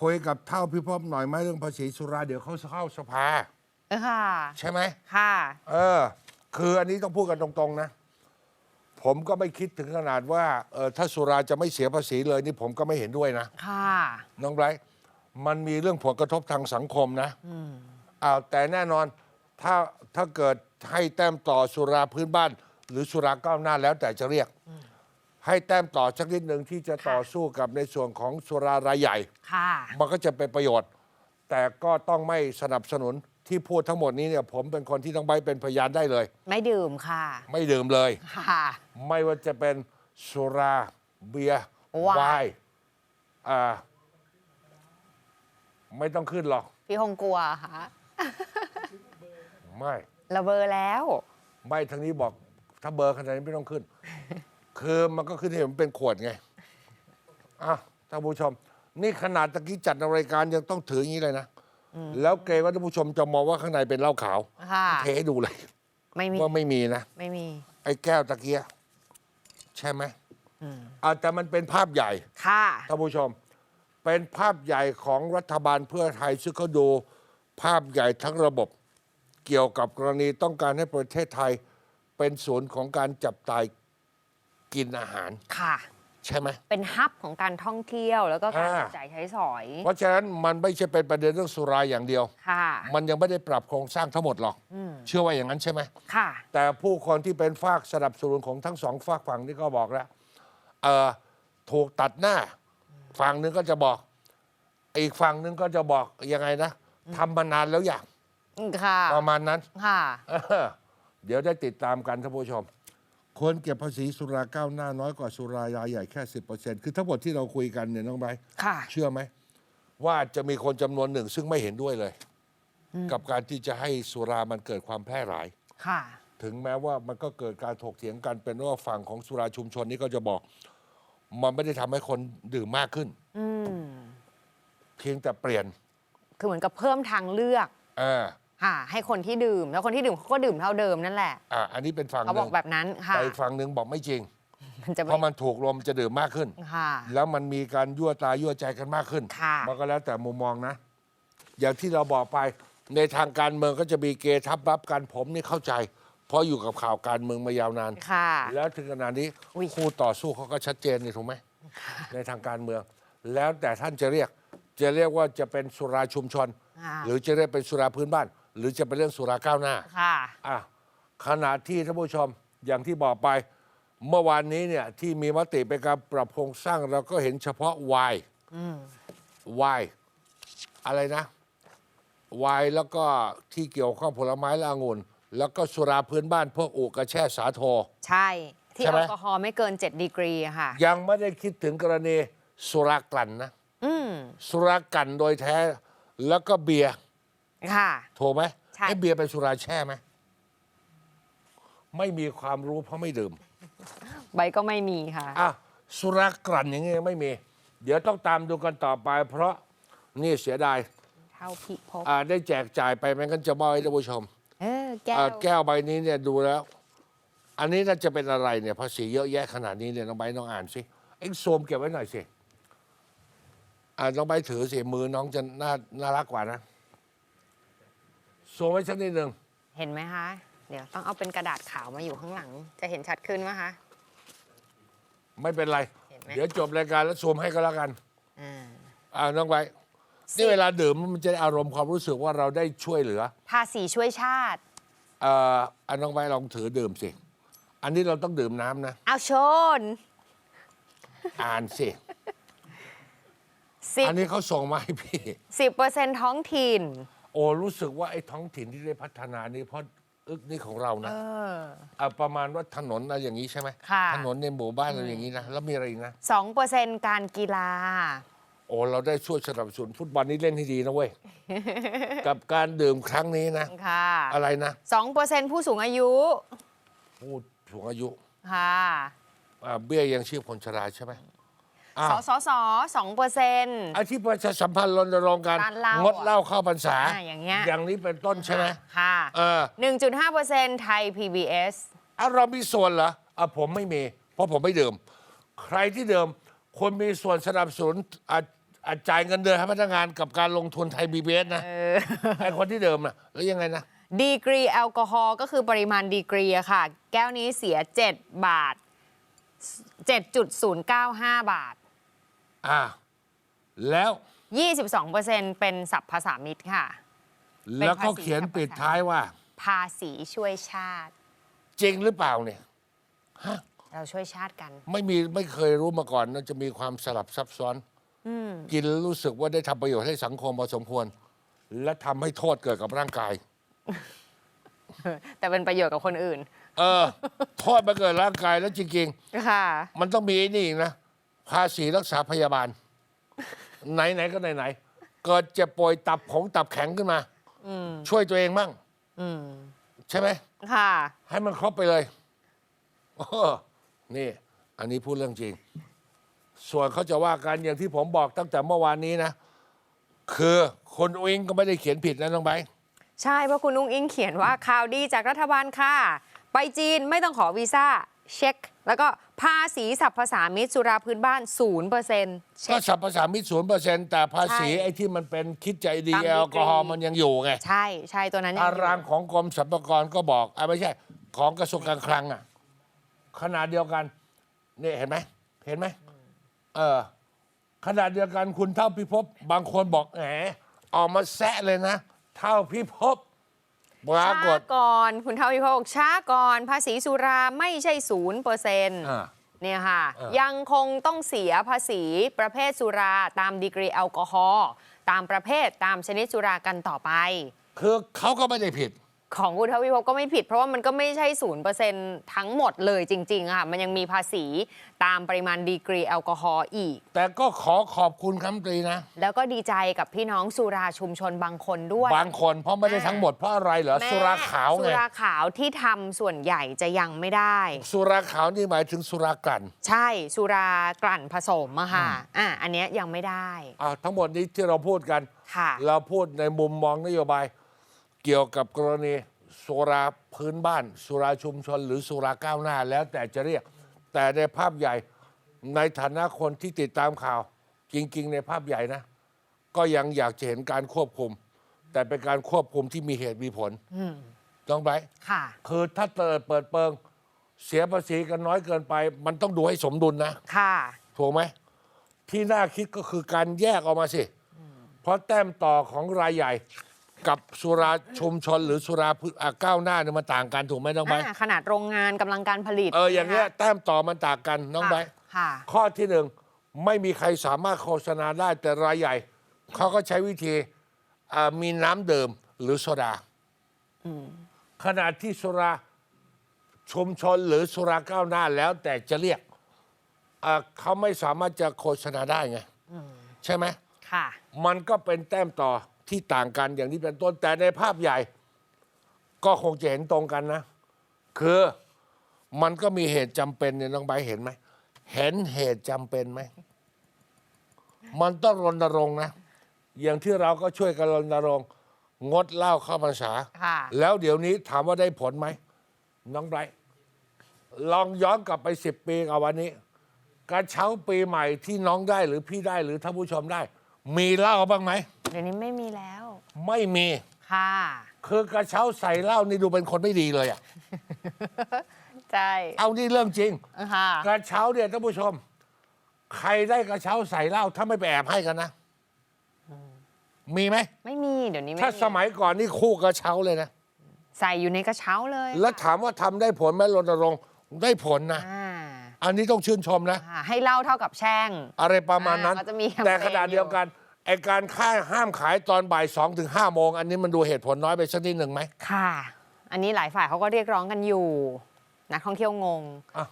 คุยกับเท่าพิภพหน่อยไหมเรื่องภาษีสุรา เดี๋ยวเขาเข้าสภา เออค่ะ ใช่ไหม ค่ะ เออ คืออันนี้ต้องพูดกันตรงๆนะ ผมก็ไม่คิดถึงขนาดว่าเออถ้าสุราจะไม่เสียภาษีเลยนี่ผมก็ไม่เห็นด้วยนะ ค่ะ น้องไบรท์มันมีเรื่องผลกระทบทางสังคมนะอ้าวแต่แน่นอนถ้าถ้าเกิดให้แต้มต่อสุราพื้นบ้าน หรือสุราก้าวหน้าแล้วแต่จะเรียก ให้แต้มต่อสักนิดหนึ่งที่จะต่อสู้กับในส่วนของสุรารายใหญ่ ค่ะ มันก็จะเป็นประโยชน์ แต่ก็ต้องไม่สนับสนุนที่พูดทั้งหมดนี้เนี่ยผมเป็นคนที่ต้องใบเป็นพยานได้เลย ไม่ดื่มค่ะ ไม่ดื่มเลย ค่ะ ไม่ว่าจะเป็นสุราเบียร์ไวน์ไวน์อ่า ไม่ต้องขึ้นหรอก พี่คงกลัวค่ะไม่ ระเบอร์แล้ว ไม่ทางนี้บอกถ้าเบอร์ขนาดนี้ไม่ต้องขึ้น คือมันก็ขึ้นให้มันเป็นขวดไงอะท่านผู้ชม นี่ขนาดตะกี้จัดรายการยังต้องถืออย่างนี้เลยนะ แล้วเกรงว่าท่านผู้ชมจะมองว่าข้างในเป็นเหล้าขาวค่ะ เทให้ดูเลยไม่มี ว่าไม่มีนะ ไม่มี ไอ้แก้วตะเกียใช่ไหมอาแต่มันเป็นภาพใหญ่ ค่ะ ท่านผู้ชม เป็นภาพใหญ่ของรัฐบาลเพื่อไทยซึ่งเขาดูภาพใหญ่ทั้งระบบ เกี่ยวกับกรณีต้องการให้ประเทศไทย เป็นศูนย์ของการจับตาย กินอาหาร ค่ะ ใช่ไหม เป็นฮับของการท่องเที่ยวแล้วก็การอ่า จับจ่ายใช้สอย เพราะฉะนั้นมันไม่ใช่เป็นประเด็นเรื่องสุราอย่างเดียว ค่ะ มันยังไม่ได้ปรับโครงสร้างทั้งหมดหรอกเชื่อว่าอย่างนั้นใช่ไหม ค่ะ แต่ผู้คนที่เป็นฝากสนับสนุนของทั้งสองฝากฝั่งนี่ก็บอกแล้วเออถูกตัดหน้า ฝั่งหนึงก็จะบอก อีกฝั่งหนึงก็จะบอกยังไงนะทำมานานแล้วอย่างค่ะ ประมาณนั้นค่ะ เออเดี๋ยวได้ติดตามกันท่านผู้ชม ควรเก็บภาษีสุราก้าวหน้าน้อยกว่าสุรายาใหญ่แค่สิบเปอร์เซ็นต์คือทั้งหมดที่เราคุยกันเนี่ยน้องไบร์ทค่ะ เชื่อไหม ว่าจะมีคนจำนวนหนึ่งซึ่งไม่เห็นด้วยเลย กับการที่จะให้สุรามันเกิดความแพร่หลาย ค่ะ ถึงแม้ว่ามันก็เกิดการถกเถียงกันเป็นว่าฝั่งของสุราชุมชนนี้ก็จะบอก มันไม่ได้ทำให้คนดื่มมากขึ้น อืม เพียงแต่เปลี่ยนคือเหมือนกับเพิ่มทางเลือก เออ ค่ะให้คนที่ดื่ม แล้วคนที่ดื่มเขาก็ดื่มเท่าเดิมนั่นแหละอะอันนี้เป็นฝั่งหเขาบนึ่องกแบบนั้นค่ะแต่อีกฝั่งหนึ่งบอกไม่จริง มันจะเพไม่ราะมันถูกลมจะดื่มมากขึ้น ค่ะ แล้วมันมีการยั่วตายั่วใจกันมากขึ้น ค่ะ มันก็แล้วแต่มุมมองนะ อย่างที่เราบอกไปในทางการเมืองก็จะมีเกทับรับกันผมนี่เข้าใจ เพราะอยู่กับข่าวการเมืองมายาวนาน ค่ะ แล้วถึงขนาดนี้อุ๊ย คู่ต่อสู้เขาก็ชัดเจนนี่ถูกไหมในทางการเมือง แล้วแต่ท่านจะเรียก จะเรียกว่าจะเป็นสุราชุมชน ค่ะ หรือจะเรียกเป็นสุราพื้นบ้าน หรือจะเป็นเรื่องสุราก้าวหน้าค่ะอะขณะที่ท่านผู้ชมอย่างที่บอกไป เมื่อวานนี้เนี่ยที่มีมติเป็นการปรับโครงสร้างเราก็เห็นเฉพาะวายวายอะไรนะวายแล้วก็ที่เกี่ยวข้องผลไม้และองุ่น แล้วก็สุราพื้นบ้านพวกอุกระแช่สาโท ใช่ ที่ใช่แอไหม ลกอฮอล์ไม่เกิน 7 ดีกรีอะค่ะ ยังไม่ได้คิดถึงกรณีสุรากลั่นนะ อืม สุรากลั่นโดยแท้ แล้วก็เบียร์ ค่ะถูกไหมใช่ ไอ้เบียร์เป็นสุราแช่ไหมไม่มีความรู้เพราะไม่ดื่ม ใบก็ไม่มีค่ะ อะสุรากลั่นอย่างงี้ไม่มี เดี๋ยวต้องตามดูกันต่อไป เพราะนี่เสียดายเท่าพิภพอ่าได้แจกจ่ายไปไม่งั้นจะมอบให้ท่านผู้ชมเออแก้อ่าวแก้วใบนี้เนี่ยดูแล้ว อันนี้น่าจะเป็นอะไรเนี่ยภาษีเยอะแยะขนาดนี้เนี่ยน้องใบร์ทน้องอ่านสิเอ็งซูมเก็บไว้หน่อยสิอ่าน้องใบร์ทถือสิมือน้องจะน่าน่ารักกว่านะ ซูมไว้สักนิดหนึ่งเห็นไหมคะ เดี๋ยวต้องเอาเป็นกระดาษขาวมาอยู่ข้างหลัง จะเห็นชัดขึ้นไหมคะ ไม่เป็นไร เห็นไหมเดี๋ยวจบรายการแล้วซูมให้ก็แล้วกันอ่าอ่าน้องใบร์ทนี่เวลาดื่มมันจะได้อารมณ์ความรู้สึกว่าเราได้ช่วยเหลือภาษีช่วยชาติ เอ่ออันน้องใบร์ทลองถือดื่มสิ อันนี้เราต้องดื่มน้ำนะ เอาชนอ่านสิ สิบอันนี้เขาส่งมาให้พี่ สิบเปอร์เซ็นต์ท้องถิ่น โอ้รู้สึกว่าไอ้ท้องถิ่นที่ได้พัฒนานี่เพราะอึกนี่ของเราเอนะอะประมาณว่าถนนอะไรอย่างนี้ใช่ไหมค่ะ ถนนในหมู่บ้านอะไรอย่างนี้นะแล้วมีอะไรอีกนะสองเปอร์เซ็นต์การกีฬา โอ้เราได้ช่วยสนับสนุนฟุตบอลนี่เล่นให้ดีนะเว้ย กับการดื่มครั้งนี้นะ ค่ะอะไรนะสองเปอร์เซ็นต์ผู้สูงอายุ ผู้สูงอายุค่ะ อ่าเบี้ยยังชีพคนชราใช่ไหม อ้าสวสสสองเปอร์เซ็นต์ ไอ้ที่ประชาสัมพันธ์รณรงค์กันร้านเหล้างงดเหล้าเข้าพรรษาอ่าอย่างเงี้ย อย่างนี้เป็นต้นใช่ไหมค่ะเออหนึ่งจุดห้าเปอร์เซ็นต์ไทย PBS เอาเรามีส่วนเหรออะผมไม่มี เพราะผมไม่ดื่ม ใครที่ดื่มคนมีส่วนสนับสนุนอะอะจ่ายเงินเดือนให้พนักงานกับการลงทุนไทยบีเสนะเออไอ้คนที่เดิมน่ะแล้วยังไงนะ ดีกรีแอลกอฮอล์ก็คือปริมาณดีกรีอะค่ะ แก้วนี้เสีย 7 บาท 7.095 บาท อ่าแล้ว 22%เป็นสัพภาษามิตรค่ะเป็นแล้วก็ภาษีเขียนสัมปทานปิดท้ายว่า ภาษีช่วยชาติ จริงหรือเปล่าเนี่ยเราช่วยชาติกัน ไม่มีไม่เคยรู้มาก่อนนะจะมีความสลับซับซ้อนกินแล้วรู้สึกว่าได้ทำประโยชน์ให้สังคมพอสมควร และทำให้โทษเกิดกับร่างกาย แต่เป็นประโยชน์กับคนอื่น เออ โทษมาเกิดร่างกายแล้วจริงค่ะๆมันต้องมีไอ้นี่อีกนะ ภาษีรักษาพยาบาล ไหนๆก็ไหนๆเกิดเจ็บป่วยตับของตับแข็งขึ้นมาช่วยตัวเองมั่ง อืมใช่ไหม ค่ะ ให้มันครบไปเลยเออนี่ อันนี้พูดเรื่องจริง ส่วนเขาจะว่ากันอย่างที่ผมบอกตั้งแต่เมื่อวานนี้นะ คือคนอุ้งก็ไม่ได้เขียนผิดนะน้องไบร์ทใช่เพราะคุณนุ้งอิงเขียนว่าข่าวดีจากรัฐบาลค่ะ ไปจีนไม่ต้องขอวีซ่า เช็ค แล้วก็ภาษีสัพภาษามิตรสุราพื้นบ้าน0%เช็ก็คสัมภาษามิตรศูนย์เปอร์เซ็นต์แต่ภาษีใช่ไอ้ที่มันเป็นคิดใจดีตามดีแอลกอฮอล์มันยังอยู่ไง ใช่ใช่ตัวนั้นยังอตายู่รางของกรมสรรพากรก็บอกอะไม่ใช่ ของกระทรวงการคลังอะขนาดเดียวกันนี่เห็นไหมเห็นไหมเออขนาดเดียวกันคุณเท่าพิภพบางคนบอกแหมออกมาแซะเลยนะ เท่าพิภพ ปรากฏช้าก่อน คุณเท่าพิพบอกช้าก่อน ภาษีสุราไม่ใช่ศูนย์เปอร์เซ็นต์อ่า เนี่ยค่ะเออยังคงต้องเสียภาษีประเภทสุราตามดีกรีแอลกอฮอล์ตามประเภทตามชนิดสุรากันต่อไป คือเขาก็ไม่ได้ผิด ของคุณทวิภพก็ไม่ผิด เพราะว่ามันก็ไม่ใช่ศูนย์เปอร์เซ็นต์ทั้งหมดเลยจริงๆอะค่ะมันยังมีภาษีตามปริมาณดีกรีแอลกอฮอล์อีก แต่ก็ขอขอบคุณคำตรีนะ แล้วก็ดีใจกับพี่น้องสุราชุมชนบางคนด้วย บางคนเพราะไม่ได้ทั้งหมดเพราะอะไรเหรอแม้สุราขาวสุไงราขาวที่ทำส่วนใหญ่จะยังไม่ได้ สุราขาวนี่หมายถึงสุรากลั่น ใช่สุรากลั่นผสมอะค่ะอะอันเนี้ยยังไม่ได้อ่าทั้งหมดนี้ที่เราพูดกันค่ะเราพูดในมุมมองนโยบาย เกี่ยวกับกรณีสุราพื้นบ้าน สุราชุมชน หรือสุราก้าวหน้าแล้วแต่จะเรียก แต่ในภาพใหญ่ในฐานะคนที่ติดตามข่าว จริง ๆ ในภาพใหญ่นะ ก็ยังอยากจะเห็นการควบคุม แต่เป็นการควบคุมที่มีเหตุมีผลต้องไปค่ะ คือถ้าเปิดเปิดเปิง เสียภาษีกันน้อยเกินไป มันต้องดูให้สมดุลนะค่ะ ถูกไหมที่น่าคิดก็คือการแยกออกมาสิ เพราะแต้มต่อของรายใหญ่ กับสุราชุมชนหรือสุราพือะก้าวหน้าเนี่ยมันต่างกันถูกไหมน้องใบร์ทอ่าขนาดโรงงานกำลังการผลิตเอออย่างเงี้ยนะคะแต้มต่อมันต่างกันน้องใบร์ท ค่ะ ข้อที่หนึ่งไม่มีใครสามารถโฆษณาได้แต่รายใหญ่ เขาก็ใช้วิธีอ่ามีน้ำดื่มหรือโซดาขณะที่สุราชุมชนหรือสุราก้าวหน้าแล้วแต่จะเรียกอ่าเขาไม่สามารถจะโฆษณาได้ไง ใช่ไหม ค่ะ มันก็เป็นแต้มต่อ ที่ต่างกันอย่างนี้เป็นต้นแต่ในภาพใหญ่ ก็คงจะเห็นตรงกันนะ คือมันก็มีเหตุจำเป็นเนี่ยน้องใบร์ทเห็นไหม เห็นเหตุจำเป็นไหม มันต้องรณรงค์นะ อย่างที่เราก็ช่วยกันรณรงค์งดเหล้าเข้าพรรษา ค่ะ แล้วเดี๋ยวนี้ถามว่าได้ผลไหม น้องไบรท์ลองย้อนกลับไปสิบปีกับวันนี้ กระเช้าปีใหม่ที่น้องได้หรือพี่ได้หรือท่านผู้ชมได้ มีเหล้าบ้างไหม เดี๋ยวนี้ไม่มีแล้ว ไม่มี ค่ะ คือกระเช้าใส่เหล้านี่ดูเป็นคนไม่ดีเลยอะใช่เอานี่เรื่องจริง ค่ะ กระเช้าเนี่ยท่านผู้ชม ใครได้กระเช้าใส่เหล้าถ้าไม่ไปแอบให้กันนะ มีไหม ไม่มีเดี๋ยวนี้ไม่ถ้าสมัยก่อนนี่คู่กระเช้าเลยนะ ใส่อยู่ในกระเช้าเลยแล้วถามว่าทำได้ผลไหมรณรงค์ได้ผลนะ อ่า อันนี้ต้องชื่นชมนะ อ่าให้เหล่าเท่ากับแช่ง อะไรประมาณนั้น อ่าเขาจะมีแคมเปญแต่ขณะเดียวกันไอการค่ายห้ามขายตอนบ่ายสองถึงห้าโมง อันนี้มันดูเหตุผลน้อยไปสักนิดหนึ่งไหมค่ะ อันนี้หลายฝ่ายเขาก็เรียกร้องกันอยู่ นักท่องเที่ยวงง อะ